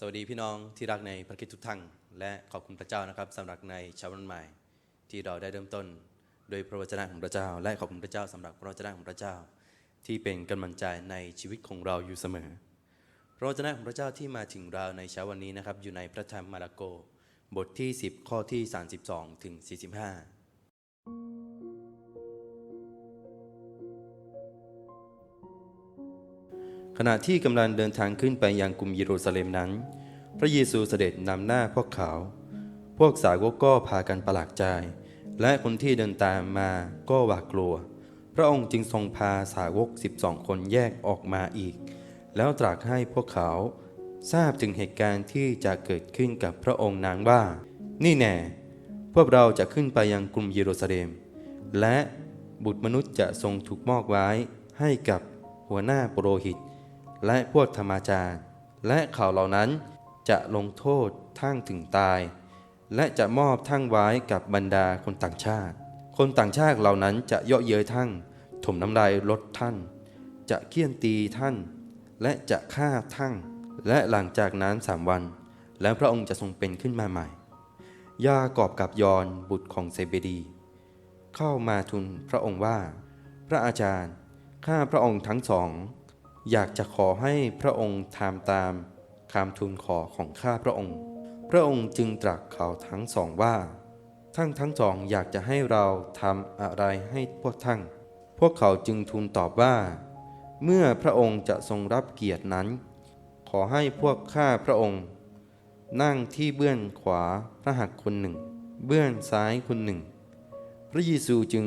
สวัสดีพี่น้องที่รักในพระคริสต์ทุกท่านและขอบคุณพระเจ้านะครับสำหรับในเช้าวันใหม่ ที่เราได้เริ่มต้นโดยพระวจนะของพระเจ้า และขอบคุณพระเจ้าสำหรับพระวจนะของพระเจ้า ที่เป็นกำลังใจในชีวิตของเราอยู่เสมอ พระวจนะของพระเจ้าที่มาถึงเราในเช้าวันนี้นะครับอยู่ในพระธรรมมาระโก บทที่ 10 ข้อที่ 32ถึง45 ขณะที่กำลังเดินทางขึ้นไปยังกรุงเยรูซาเล็มนั้น พระเยซูเสด็จนำหน้าพวกเขา พวกสาวกก็พากันประหลาดใจ และคนที่เดินตามมาก็หวาดกลัว พระองค์จึงทรงพาสาวก12คนแยกออกมาอีก แล้วตรัสให้พวกเขา ทราบถึงเหตุการณ์ที่จะเกิดขึ้นกับพระองค์นางว่า นี่แน่ พวกเราจะขึ้นไปยังกรุงเยรูซาเล็ม และบุตรมนุษย์จะทรงถูกมอบไว้ให้กับหัวหน้าปโรหิต และพวกธรรมาจารย์ และข่าวเหล่านั้นจะลงโทษทั้งถึงตาย และจะมอบทั้งไว้กับบรรดาคนต่างชาติ คนต่างชาติเหล่านั้นจะเยาะเย้ยท่านถมน้ำลายลดท่าน จะเคี่ยนตีท่าน และจะฆ่าท่านและหลังจากนั้นสามวัน แล้วพระองค์จะทรงเป็นขึ้นมาใหม่ ยากอบกับยอนบุตรของเซเบดี เข้ามาทูลพระองค์ว่า พระอาจารย์ ข้าพระองค์ทั้งสอง อยากจะขอให้พระองค์ทำตามคำทูลขอของข้าพระองค์ พระองค์จึงตรัสเขาทั้งสองว่า ทั้งทั้งสองอยากจะให้เราทำอะไรให้พวกท่านพวกเขาจึงทูลตอบว่า เมื่อพระองค์จะทรงรับเกียรตินั้น ขอให้พวกข้าพระองค์ นั่งที่เบื้องขวาพระหัตถ์คนหนึ่ง เบื้องซ้ายคนหนึ่ง พระเยซูจึง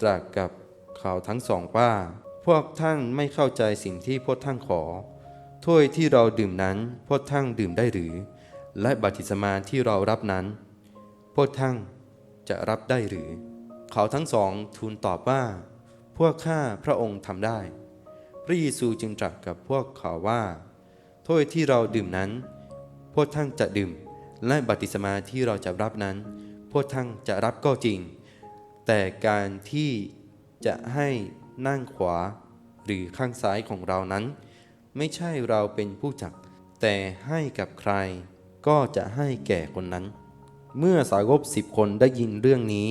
ตรัสกับเขาทั้งสองว่า พวกท่านไม่เข้าใจสิ่งที่พวกท่านขอ ถ้วยที่เราดื่มนั้นพวกท่านดื่มได้หรือ และบัติศมาที่เรารับนั้นพวกท่านจะรับได้หรือ เขาทั้งสองทูลตอบว่า พวกข้าพระองค์ทำได้ พระเยซูจึงตรัสกับพวกเขาว่า ถ้วยที่เราดื่มนั้น พวกท่านจะดื่ม และบัติศมาที่เราจะรับนั้น พวกท่านจะรับก็จริง แต่การที่จะให้นั่งขวา หรือข้างซ้ายของเรานั้น ไม่ใช่เราเป็นผู้จัก แต่ให้กับใคร ก็จะให้แก่คนนั้น เมื่อสาวกสิบคนได้ยินเรื่องนี้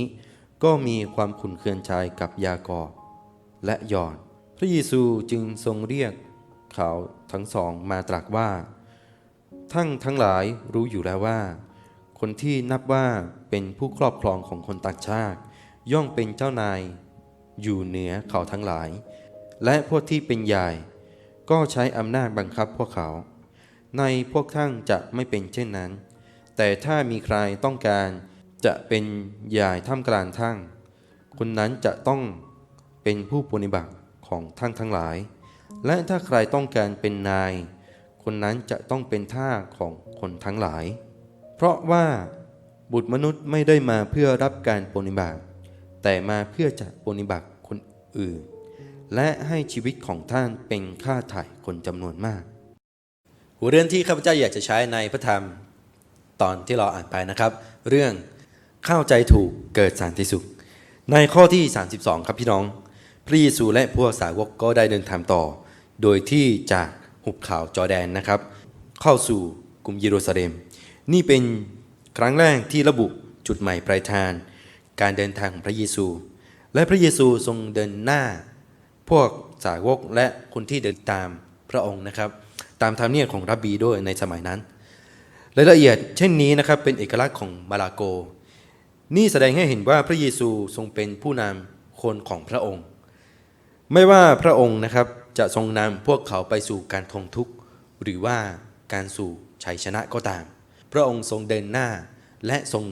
ก็มีความขุนเคืองใจกับยากอบและยอน พระเยซูจึงทรงเรียกเขาทั้งสองมาตรัสว่า ทั้งทั้งหลายรู้อยู่แล้วว่า คนที่นับว่าเป็นผู้ครอบครองของคนต่างชาติ ย่อมเป็นเจ้านาย อยู่เหนือเขาทั้งหลาย และพวกที่เป็นใหญ่ก็ใช้อำนาจบังคับพวกเขา ในพวกท่านจะไม่เป็นเช่นนั้น แต่ถ้ามีใครต้องการจะเป็นใหญ่ท่ามกลางท่านคนนั้นจะต้องเป็นผู้ปฏิบัติของท่านทั้งหลาย และถ้าใครต้องการเป็นนาย คนนั้นจะต้องเป็นท่าของคนทั้งหลาย เพราะว่าบุตรมนุษย์ไม่ได้มาเพื่อรับการปฏิบัติ แต่มาเพื่อจะปฏิบัติคนอื่น และให้ชีวิตของท่านเป็นค่าถ่ายคนจำนวนมาก หัวเรื่องที่ข้าพเจ้าอยากจะใช้ในพระธรรม ตอนที่เราอ่านไปนะครับ เรื่องเข้าใจถูกเกิดสันติสุข ในข้อที่ 32 ครับพี่น้อง พระเยซูและพวกสาวกก็ได้เดินทางต่อ โดยที่จากหุบเขาจอแดนนะครับ เข้าสู่กรุงเยรูซาเล็ม นี่เป็นครั้งแรกที่ระบุจุดหมายปลายทางการเดินทางของพระเยซู และพระเยซูทรงเดินหน้า พวกสาวกและคนที่เดินตามพระองค์นะครับ ตามธรรมเนียมของรับบีด้วยในสมัยนั้นรายละเอียดเช่นนี้นะครับเป็นเอกลักษณ์ของมาลาโก นี่แสดงให้เห็นว่าพระเยซูทรงเป็นผู้นำคนของพระองค์ ไม่ว่าพระองค์นะครับจะทรงนำพวกเขาไปสู่การทงทุกข์หรือว่าการสู่ชัยชนะก็ตาม พระองค์ทรงเดินหน้าและทรง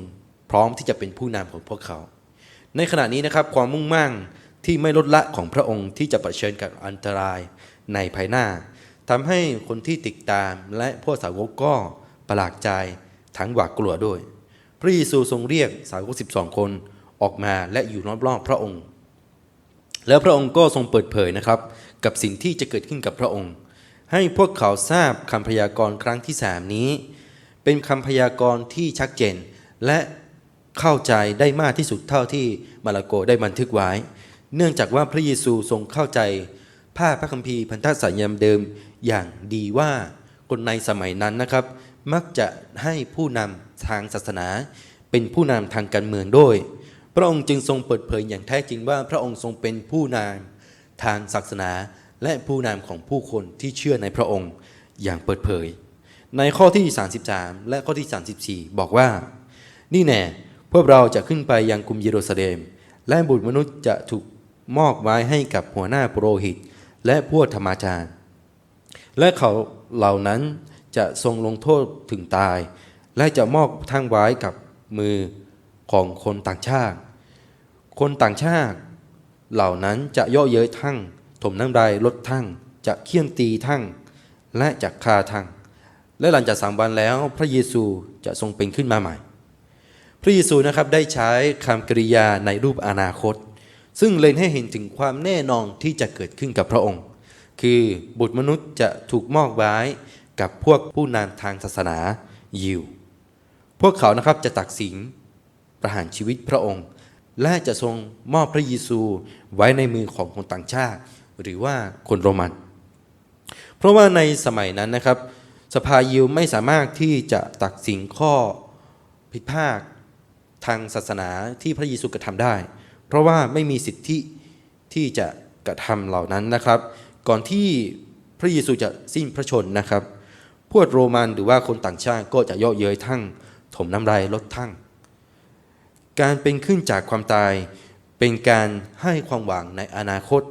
พร้อมที่จะเป็นผู้นำของพวกเขา ในขณะนี้นะครับความมุ่งมั่น ที่ไม่ลดละของพระองค์ที่จะเผชิญกับอันตรายในภายหน้าทำให้คนที่ติดตามและพวกสาวกก็ประหลาดใจทั้งหวาดกลัวด้วย พระเยซูทรงเรียกสาวก12 คนออกมาและอยู่รอบๆพระองค์ แล้วพระองค์ก็ทรงเปิดเผยนะครับ กับสิ่งที่จะเกิดขึ้นกับพระองค์ ให้พวกเขาทราบคำพยากรณ์ครั้งที่สามนี้ เป็นคำพยากรณ์ที่ชัดเจนและเข้าใจได้มากที่สุดเท่าที่มาระโกได้บันทึกไว้ เนื่องจากว่าพระเยซูทรงเข้าใจภาพพระคัมภีร์พันธสัญญาเดิมอย่างดีว่าคนในสมัยนั้นนะครับ มักจะให้ผู้นำทางศาสนา เป็นผู้นำทางการเมืองด้วย พระองค์จึงทรงเปิดเผยอย่างแท้จริงว่าพระองค์ทรงเป็นผู้นำทางศาสนา และผู้นำของผู้คนที่เชื่อในพระองค์อย่างเปิดเผย ในข้อที่ 33 และข้อที่ 34 บอกว่า นี่แน่พวกเราจะขึ้นไปยังกรุงเยรูซาเล็มและบุตรมนุษย์จะถูก มอบไว้ให้กับหัวหน้าปุโรหิต และพวกธรรมาจารย์ และเขาเหล่านั้นจะทรงลงโทษถึงตาย และจะมอบทั้งไว้กับมือของคนต่างชาติ คนต่างชาติ เหล่านั้นจะย่อเย้ยทั้งถมน้ำลายลดทั้งจะเคี่ยนตีทั้งและจะคาทั้งและหลังจากสามวันแล้วพระเยซูจะทรงเป็นขึ้นมาใหม่ พระเยซูนะครับได้ใช้คำกริยาในรูปอนาคต ซึ่งเล็งให้เห็นถึงความแน่นอนที่จะเกิดขึ้นกับพระองค์ คือบุตรมนุษย์จะถูกมอบไว้กับพวกผู้นำทางศาสนายิว พวกเขานะครับจะตักสินประหารชีวิตพระองค์ และจะทรงมอบพระเยซูไว้ในมือของคนต่างชาติ หรือว่าคนโรมัน เพราะว่าในสมัยนั้นนะครับ สภายิวไม่สามารถที่จะตักสินข้อผิดพลาดทางศาสนาที่พระเยซูกระทำได้ เพราะว่าไม่มีสิทธิที่จะกระทำเหล่านั้นนะครับ ก่อนที่พระเยซูจะสิ้นพระชนนะครับ พวกโรมันหรือว่าคนต่างชาติก็จะเย่อเย้ยทั้งถมน้ำลายลดทั้ง การเป็นขึ้นจากความตายเป็นการให้ความหวังในอนาคต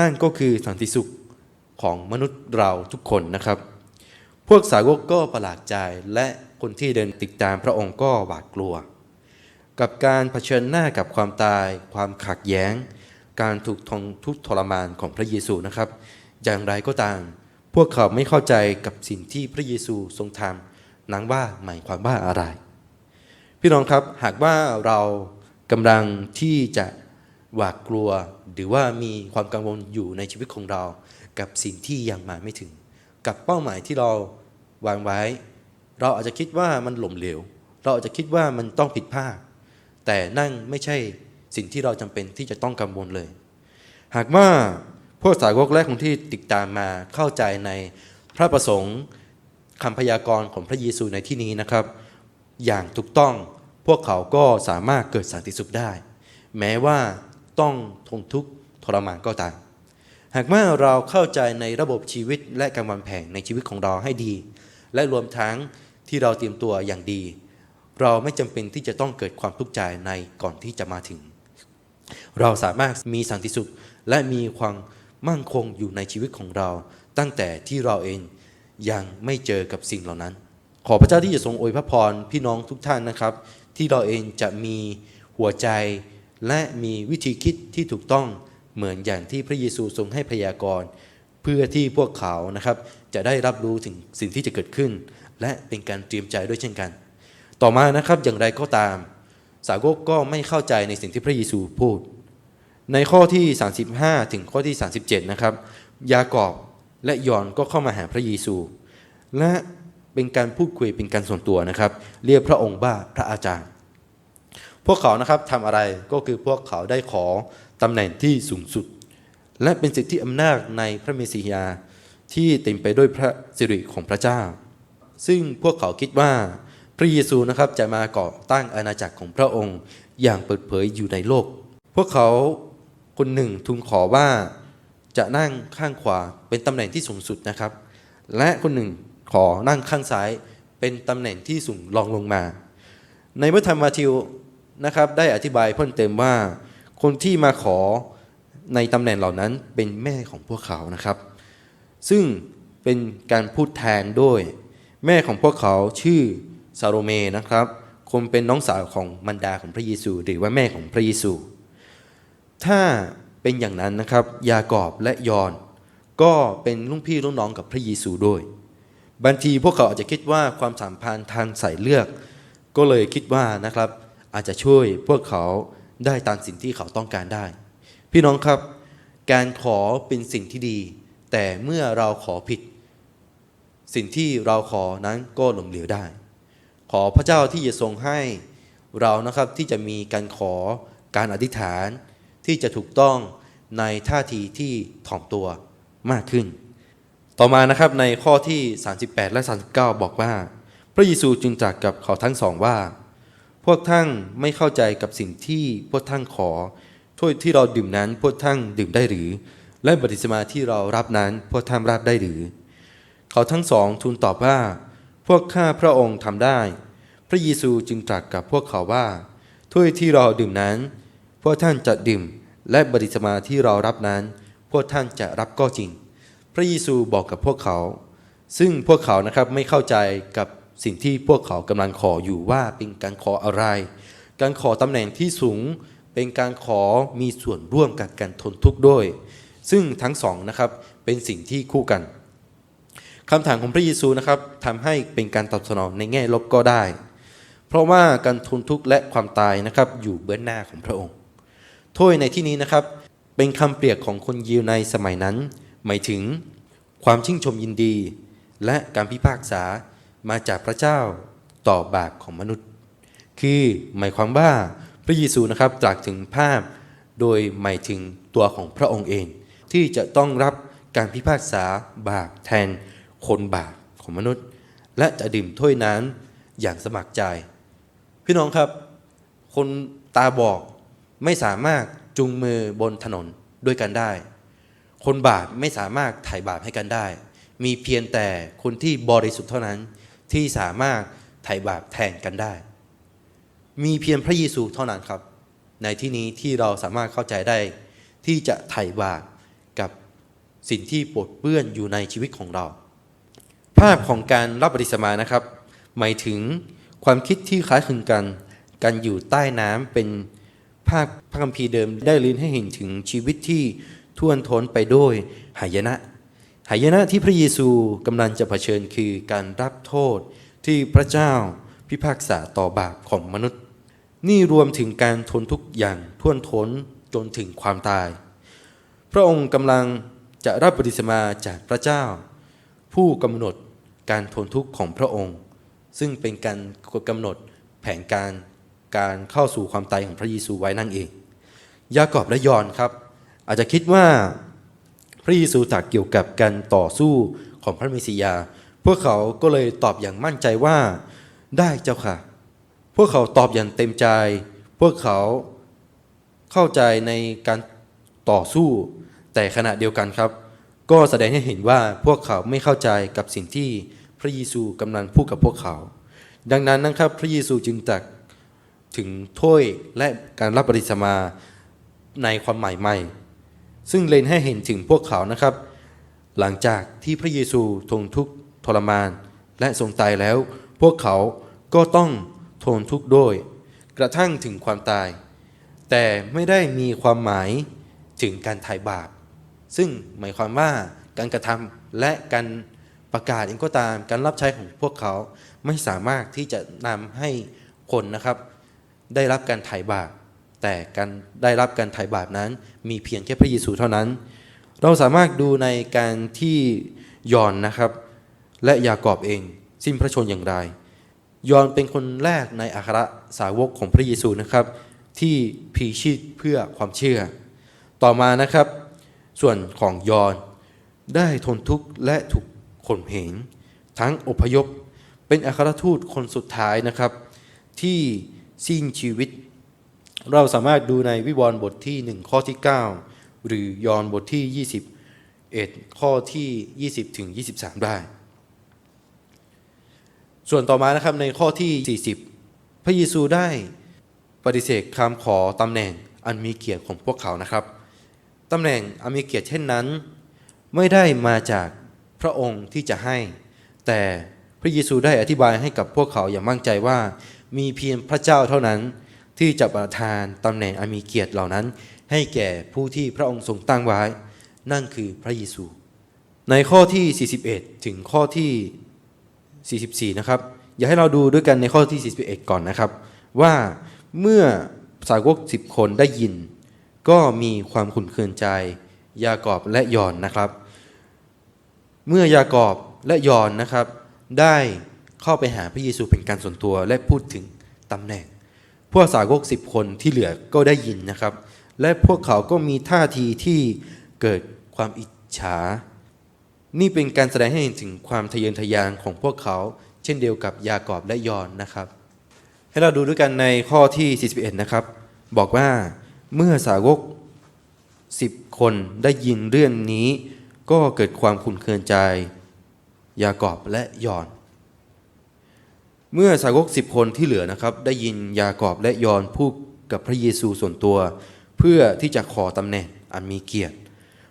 นั่นก็คือสันติสุขของมนุษย์เราทุกคนนะครับ พวกสาวกก็ประหลาดใจและคนที่เดินติดตามพระองค์ก็หวาดกลัว กับการเผชิญหน้ากับความตาย ความขัดแย้ง การถูกทงทุกข์ทรมานของพระเยซูนะครับ อย่างไรก็ตาม พวกเขาไม่เข้าใจกับสิ่งที่พระเยซูทรงทำนั้นว่าหมายความว่าอะไร พี่น้องครับหากว่าเรากำลังที่จะหวาดกลัวหรือว่ามีความกังวลอยู่ในชีวิตของเรา กับสิ่งที่ยังมาไม่ถึง กับเป้าหมายที่เราวางไว้ เราอาจจะคิดว่ามันหล่มเหลว เราอาจจะคิดว่ามันต้องผิดพลาด แต่นั่นไม่ใช่สิ่งที่เราจำเป็นที่จะต้องกังวลเลย หากว่าพวกสาวกและคนที่ติดตามมาเข้าใจในพระประสงค์คำพยากรณ์ของพระเยซูในที่นี้นะครับ อย่างถูกต้องพวกเขาก็สามารถเกิดสันติสุขได้ แม้ว่าต้องทนทุกข์ทรมานก็ตามหากเมื่อเราเข้าใจในระบบชีวิตและการวางแผนในชีวิตของเราให้ดี และรวมทั้งที่เราเตรียมตัวอย่างดี เราไม่จำเป็นที่จะต้องเกิดความทุกข์ใจในก่อนที่จะมาถึง เราสามารถมีสันติสุขและมีความมั่นคงอยู่ในชีวิตของเรา ตั้งแต่ที่เราเองยังไม่เจอกับสิ่งเหล่านั้น ขอพระเจ้าที่จะทรงอวยพระพรพี่น้องทุกท่านนะครับ ที่เราเองจะมีหัวใจและมีวิธีคิดที่ถูกต้องเหมือนอย่างที่พระเยซูทรงให้พยากรณ์เพื่อที่พวกเขานะครับจะได้รับรู้ถึงสิ่งที่จะเกิดขึ้น และเป็นการเตรียมใจด้วยเช่นกัน ต่อมานะครับอย่างไรก็ตาม สาวกก็ไม่เข้าใจในสิ่งที่พระเยซูพูด ในข้อที่ 35 ถึงข้อที่ 37 นะครับ ยากอบและยอนก็เข้ามาหาพระเยซู และเป็นการพูดคุยเป็นการส่วนตัวนะครับ เรียกพระองค์ว่าพระอาจารย์ พวกเขานะครับทำอะไรก็คือพวกเขาได้ขอตำแหน่งที่สูงสุด และเป็นสิทธิอำนาจในพระเมสสิยาที่เต็มไปด้วยพระสิริของพระเจ้า ซึ่งพวกเขาคิดว่า ระเยซูนะครับจะมาก่อตั้งอาณาจักรของพระองค์อย่างเปิดเผยอยู่ในโลก พวกเขาคนหนึ่งทูลขอว่าจะนั่งข้างขวาเป็นตำแหน่งที่สูงสุดนะครับ และคนหนึ่งขอนั่งข้างซ้ายเป็นตำแหน่งที่สูงรองลงมา ในพระธรรมมาทิวนะครับได้อธิบายเพิ่มเติมว่า คนที่มาขอในตำแหน่งเหล่านั้นเป็นแม่ของพวกเขานะครับ ซึ่งเป็นการพูดแทนด้วย แม่ของพวกเขาชื่อ ซาโรเมนะครับคงเป็นน้องสาวของมันดาของพระเยซู หรือว่าแม่ของพระเยซู ถ้าเป็นอย่างนั้นนะครับ ยากอบและยอน ก็เป็นลุงพี่ลุงน้องกับพระเยซูด้วยบางทีพวกเขาอาจจะคิดว่าความสัมพันธ์ทางสายเลือดก็เลยคิดว่านะครับ อาจจะช่วยพวกเขาได้ตามสิ่งที่เขาต้องการได้ พี่น้องครับ การขอเป็นสิ่งที่ดี แต่เมื่อเราขอผิด สิ่งที่เราขอนั้นก็หลงเหลวได้ ขอพระเจ้าที่จะทรงให้เรานะครับที่จะมีการขอการอธิษฐานที่จะถูกต้องในท่าทีที่ถ่อมตัวมากขึ้น ต่อมานะครับในข้อที่ 38 และ 39 บอกว่า พระเยซูจึงตรัสกับเขาทั้งสองว่า พวกท่านไม่เข้าใจกับสิ่งที่พวกท่านขอถ้วยที่เราดื่มนั้นพวกท่านดื่มได้หรือ และบัติศมาที่เรารับนั้นพวกท่านรับได้หรือ เขาทั้งสองทูลตอบว่า พวกข้าพระองค์ทำได้ พระเยซูจึงตรัสกับพวกเขาว่า ถ้วยที่เราดื่มนั้น พวกท่านจะดื่ม และบัติศมาที่เรารับนั้น พวกท่านจะรับก็จริง พระเยซูบอกกับพวกเขา ซึ่งพวกเขานะครับไม่เข้าใจกับสิ่งที่พวกเขากำลังขออยู่ว่าเป็นการขออะไร การขอตำแหน่งที่สูงเป็นการขอมีส่วนร่วมกับการทนทุกข์ด้วย ซึ่งทั้งสองนะครับเป็นสิ่งที่คู่กัน คำถามของพระเยซูนะครับทำให้เป็นการตอบสนองในแง่ลบก็ได้ เพราะว่าการทนทุกข์และความตายนะครับอยู่เบื้องหน้าของพระองค์ถ้วยในที่นี้นะครับเป็นคำเปรียบของคนยิวในสมัยนั้น หมายถึงความชื่นชมยินดี และการพิพากษามาจากพระเจ้าต่อบาปของมนุษย์ คือหมายความว่าพระเยซูนะครับตรัสถึงภาพ โดยหมายถึงตัวของพระองค์เอง ที่จะต้องรับการพิพากษาบาปแทน คนบาปของมนุษย์ และจะดื่มถ้วยนั้นอย่างสมัครใจ พี่น้องครับ คนตาบอดไม่สามารถจูงมือบนถนนด้วยกันได้ คนบาปไม่สามารถไถ่บาปให้กันได้ มีเพียงแต่คนที่บริสุทธิ์เท่านั้นที่สามารถไถ่บาปแทนกันได้ มีเพียงพระเยซูเท่านั้นครับ ในที่นี้ที่เราสามารถเข้าใจได้ ที่จะไถ่บาปกับสิ่งที่ปดเปื้อนอยู่ในชีวิตของเรา ภาพของการรับบัพติศมานะครับ หมายถึงความคิดที่คล้ายคลึงกัน การอยู่ใต้น้ำเป็นภาพพระคัมภีร์เดิมได้ลิ้นให้เห็นถึงชีวิตที่ท่วนท้นไปด้วยหายนะหายนะที่พระเยซูกำลังจะเผชิญคือการรับโทษที่พระเจ้าพิพากษาต่อบาปของมนุษย์ นี่รวมถึงการทนทุกอย่างท่วนท้นจนถึงความตาย พระองค์กำลังจะรับปฏิสมาจากพระเจ้า ผู้กำหนด การทนทุกข์ของพระองค์ ซึ่งเป็นการกำหนดแผนการการเข้าสู่ความตายของพระเยซูไว้นั่นเอง ยากอบและยอนครับ อาจจะคิดว่าพระเยซูตรัสเกี่ยวกับการต่อสู้ของพระเมสสิยา พวกเขาก็เลยตอบอย่างมั่นใจว่าได้เจ้าค่ะ พวกเขาตอบอย่างเต็มใจ พวกเขาเข้าใจในการต่อสู้ แต่ขณะเดียวกันครับ ก็แสดงให้เห็นว่าพวกเขาไม่เข้าใจกับสิ่งที่ พระเยซูกำลังพูดกับพวกเขา ดังนั้นนะครับพระเยซูจึงตรัสถึงถ้วยและการรับปฏิสมาในความหมายใหม่ ซึ่งเล็งให้เห็นถึงพวกเขานะครับ หลังจากที่พระเยซูทนทุกข์ทรมาน และทรงตายแล้ว พวกเขาก็ต้องทนทุกข์ด้วย กระทั่งถึงความตาย แต่ไม่ได้มีความหมายถึงการไถ่บาป ซึ่งหมายความว่าการกระทำและการ ประกาศเองก็ตามการรับใช้ของพวกเขาไม่สามารถที่จะนำให้คนนะครับ ได้รับการไถ่บาปแต่การได้รับการไถ่บาปนั้น มีเพียงแค่พระเยซูเท่านั้น เราสามารถดูในการที่ยอนนะครับ และยากอบเอง สิ้นพระชนอย่างไร ยอนเป็นคนแรกในอัครสาวกของพระเยซูนะครับ ที่พีชีพเพื่อความเชื่อ ต่อมานะครับ ส่วนของยอนได้ทนทุกข์และถูก ข่มเหงทั้งอพยพ เป็นอัครทูตคนสุดท้ายนะครับ ที่สิ้นชีวิต เราสามารถดูในวิวรณ์บทที่ 1 ข้อที่ 9 หรือยอห์นบทที่ 21 ข้อที่ 20 ถึง 23 ได้ ส่วนต่อมานะครับในข้อที่ 40 พระเยซูได้ปฏิเสธคำขอตำแหน่งอันมีเกียรติของพวกเขานะครับตำแหน่งอันมีเกียรติเช่นนั้น ไม่ได้มาจาก พระองค์ที่จะให้ แต่พระเยซูได้อธิบายให้กับพวกเขาอย่างมั่นใจว่า มีเพียงพระเจ้าเท่านั้น ที่จะประทานตำแหน่งอันมีเกียรติเหล่านั้น ให้แก่ผู้ที่พระองค์ทรงตั้งไว้ นั่นคือพระเยซู ในข้อที่ 41 ถึงข้อที่ 44 นะครับ อยากให้เราดูด้วยกันในข้อที่ 41 ก่อนนะครับ ว่าเมื่อสาวก10คนได้ยิน ก็มีความขุ่นเคืองใจ ยากอบและยอนนะครับ เมื่อยากอบและยอนนะครับ ได้เข้าไปหาพระเยซูเป็นการส่วนตัวและพูดถึงตำแหน่ง พวกสาวกสิบคนที่เหลือก็ได้ยินนะครับ และพวกเขาก็มีท่าทีที่เกิดความอิจฉา นี่เป็นการแสดงให้เห็นถึงความทะเยอทะยานของพวกเขา เช่นเดียวกับยากอบและยอนนะครับ ให้เราดูด้วยกันในข้อที่ 41 นะครับ บอกว่าเมื่อสาวก10 คนได้ยินเรื่องนี้ ก็เกิดความขุ่นเคืองใจ ยากอบและยอน เมื่อสาวก10คนที่เหลือนะครับ ได้ยินยากอบและยอนพูดกับพระเยซูส่วนตัว เพื่อที่จะขอตำแหน่งอันมีเกียรติ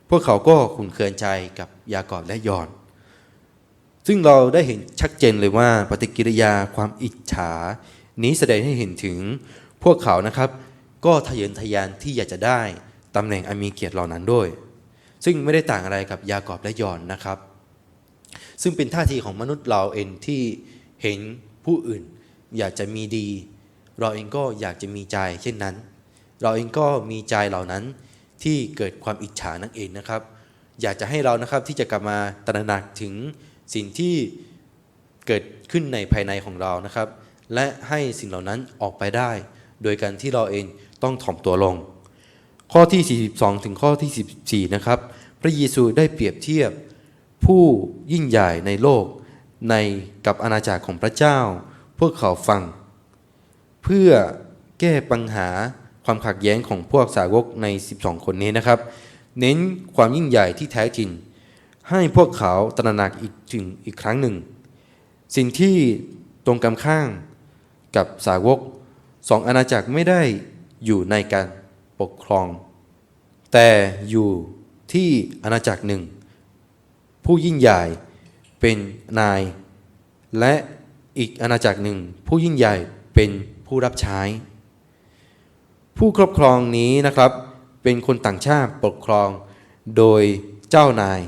พวกเขาก็ขุนเคืองใจกับยากอบและยอน ซึ่งเราได้เห็นชัดเจนเลยว่าปฏิกิริยาความอิจฉา นี้แสดงให้เห็นถึงพวกเขานะครับ ก็ทะเยอทะยานที่อยากจะได้ตำแหน่งอันมีเกียรติเหล่านั้นด้วย ซึ่งไม่ได้ต่างอะไรกับยากอบและยอนนะครับ ซึ่งเป็นท่าทีของมนุษย์เราเองที่เห็นผู้อื่น อยากจะมีดี เราเองก็อยากจะมีใจเช่นนั้น เราเองก็มีใจเหล่านั้นที่เกิดความอิจฉานั่นเองนะครับ อยากจะให้เรานะครับที่จะกลับมาตระหนักถึงสิ่งที่เกิดขึ้นในภายในของเรานะครับ และให้สิ่งเหล่านั้นออกไปได้ โดยการที่เราเองต้องถ่อมตัวลง ข้อที่ 42 ถึงข้อที่14นะครับ พระเยซูได้เปรียบเทียบ ผู้ยิ่งใหญ่ในโลกในกับอาณาจักรของพระเจ้า พวกเขาฟัง เพื่อแก้ปัญหาความขัดแย้งของพวกสาวกใน 12 คนนี้นะครับ เน้นความยิ่งใหญ่ที่แท้จริง ให้พวกเขาตระหนักอีกถึงอีกครั้งหนึ่ง สิ่งที่ตรงกันข้างกับสาวกสองอาณาจักรไม่ได้อยู่ในการ ปกครอง แต่อยู่ที่อาณาจักรหนึ่ง ผู้ยิ่งใหญ่เป็นนาย และอีกอาณาจักรหนึ่ง ผู้ยิ่งใหญ่เป็นผู้รับใช้ ผู้ครอบครองนี้นะครับ เป็นคนต่างชาติปกครองโดยเจ้านาย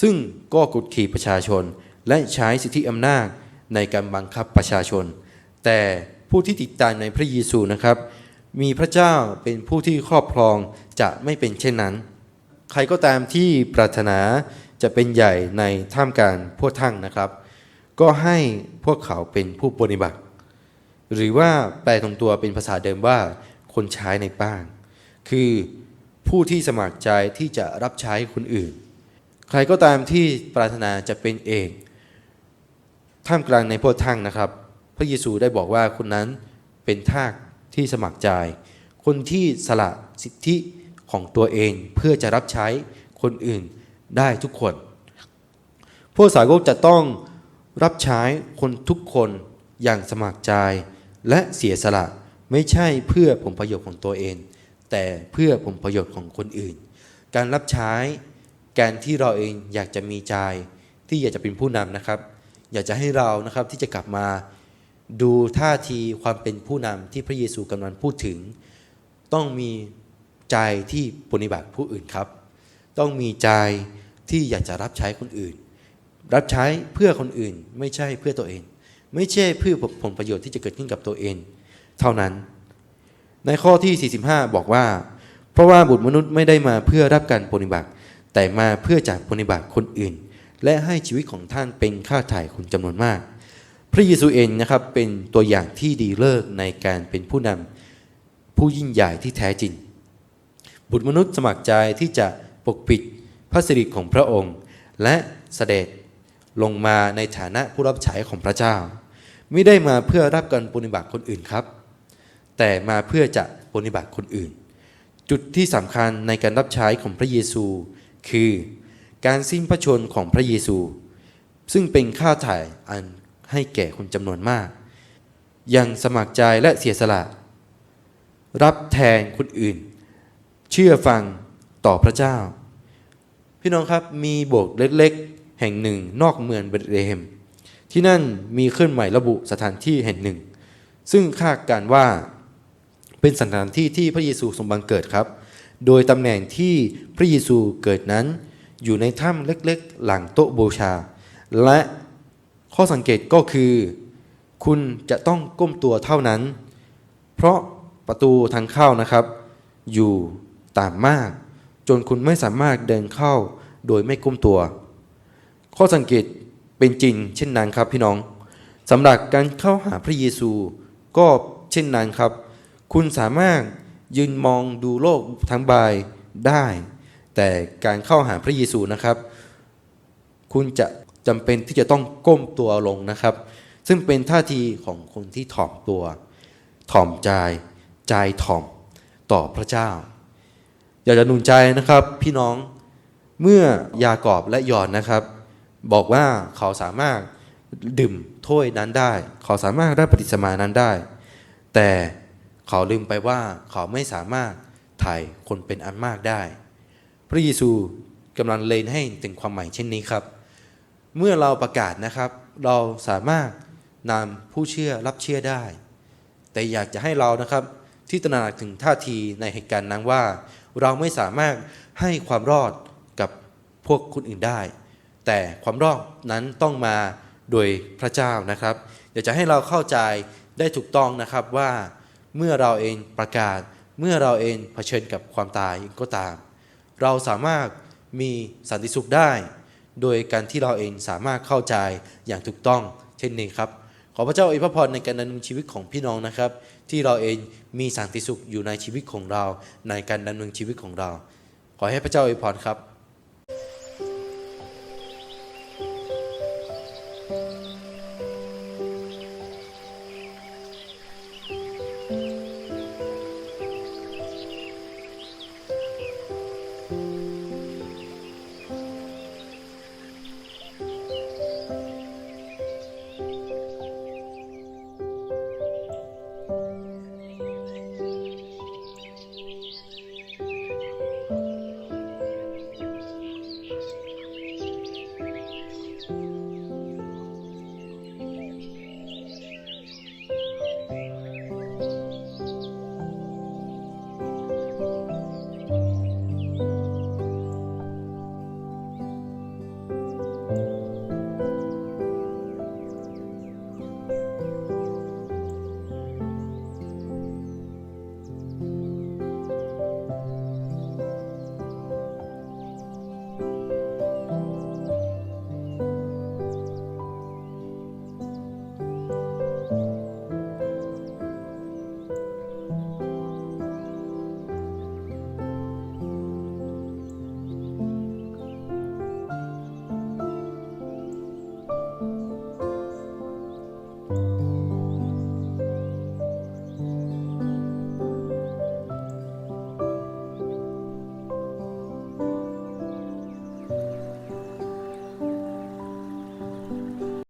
ซึ่งก็กดขี่ประชาชนและใช้สิทธิอำนาจในการบังคับประชาชน แต่ผู้ที่ติดตามในพระเยซูนะครับ มีพระเจ้าเป็นผู้ที่ครอบครองจะไม่เป็นเช่นนั้น ใครก็ตามที่ปรารถนาจะเป็นใหญ่ในท่ามกลางพวกท่านนะครับ ก็ให้พวกเขาเป็นผู้ปฏิบัติ หรือว่าแปลตรงตัวเป็นภาษาเดิมว่าคนใช้ในบ้าน คือผู้ที่สมัครใจที่จะรับใช้คนอื่น ใครก็ตามที่ปรารถนาจะเป็นเองท่ามกลางในพวกท่านนะครับ พระเยซูได้บอกว่าคนนั้นเป็นทาส ที่สมัครใจ คนที่สละสิทธิของตัวเองเพื่อจะรับใช้คนอื่นได้ทุกคน พวกสาวกจะต้องรับใช้คนทุกคนอย่างสมัครใจและเสียสละไม่ใช่เพื่อผลประโยชน์ของตัวเอง แต่เพื่อผลประโยชน์ของคนอื่น การรับใช้การที่เราเองอยากจะมีใจที่อยากจะเป็นผู้นำนะครับ อยากจะให้เรานะครับที่จะกลับมา ดูท่าทีความเป็นผู้นำที่พระเยซูกำลังพูดถึง ต้องมีใจที่ปฏิบัติผู้อื่นครับ ต้องมีใจที่อยากจะรับใช้คนอื่น รับใช้เพื่อคนอื่นไม่ใช่เพื่อตัวเอง ไม่ใช่เพื่อผลประโยชน์ที่จะเกิดขึ้นกับตัวเอง เท่านั้น ในข้อที่ 45 บอกว่า เพราะว่าบุตรมนุษย์ไม่ได้มาเพื่อรับการปฏิบัติ แต่มาเพื่อจากปฏิบัติคนอื่น และให้ชีวิตของท่านเป็นค่าถ่ายคนจำนวนมาก พระเยซูเองนะครับเป็นตัวอย่างที่ดีเลิศในการเป็นผู้นำผู้ยิ่งใหญ่ที่แท้จริง บุตรมนุษย์สมัครใจที่จะปกปิดพระสิริของพระองค์ และเสด็จลงมาในฐานะผู้รับใช้ของพระเจ้า ไม่ได้มาเพื่อรับการปฏิบัติคนอื่นครับ แต่มาเพื่อจะปฏิบัติคนอื่น จุดที่สำคัญในการรับใช้ของพระเยซู คือ การสิ้นพระชนของพระเยซู ซึ่งเป็นค่าถ่ายอัน ให้แก่คนจำนวนมาก ยังสมัครใจและเสียสละ รับแทนคนอื่น เชื่อฟังต่อพระเจ้า พี่น้องครับมีโบสถ์เล็กๆ แห่งหนึ่งนอกเมืองเบธเลเฮมที่นั่นมีเคลื่อนไหวระบุสถานที่แห่งหนึ่ง ซึ่งคาดการว่าเป็นสถานที่ที่พระเยซูทรงบังเกิดครับ โดยตำแหน่งที่พระเยซูเกิดนั้น อยู่ในถ้ำเล็กๆ หลังโต๊ะบูชา และ ข้อสังเกตก็คือ คุณจะต้องก้มตัวเท่านั้น เพราะประตูทางเข้านะครับ อยู่ต่ำมาก จนคุณไม่สามารถเดินเข้าโดยไม่ก้มตัว ข้อสังเกตเป็นจริง เช่นนั้นครับพี่น้องสำหรับการเข้าหาพระเยซู ก็เช่นนั้นครับ คุณสามารถยืนมองดูโลกทั้งใบได้ แต่การเข้าหาพระเยซูนะครับ คุณจะ จำเป็นที่จะต้องก้มตัวลงนะครับ ซึ่งเป็นท่าทีของคนที่ถ่อมตัว ถ่อมใจ ใจถ่อมต่อพระเจ้า อยากจะหนุนใจนะครับ พี่น้องเมื่อยากอบและยอนนะครับ บอกว่าเขาสามารถดื่มถ้วยนั้นได้ เขาสามารถได้ปฏิสมานั้นได้ แต่เขาลืมไปว่าเขาไม่สามารถไถ่คนเป็นอันมากได้ พระเยซูกำลังเลนให้ถึงความหมายเช่นนี้ครับ เมื่อเราประกาศนะครับ เราสามารถนำผู้เชื่อรับเชื่อได้ แต่อยากจะให้เรานะครับที่ตระหนักถึงท่าทีในเหตุการณ์นั้นว่า เราไม่สามารถให้ความรอดกับพวกคนอื่นได้ แต่ความรอดนั้นต้องมาโดยพระเจ้านะครับอยากจะให้เราเข้าใจได้ถูกต้องนะครับว่าเมื่อเราเองประกาศ เมื่อเราเองเผชิญกับความตายก็ตาม เราสามารถมีสันติสุขได้ โดยการที่เราเองสามารถเข้าใจอย่างถูกต้อง เช่นนี้ครับ ขอพระเจ้าอวยพรในการดำเนินชีวิตของพี่น้องนะครับ ที่เราเองมีสันติสุขอยู่ในชีวิตของเรา ในการดำเนินชีวิตของเรา ขอให้พระเจ้าอวยพรครับ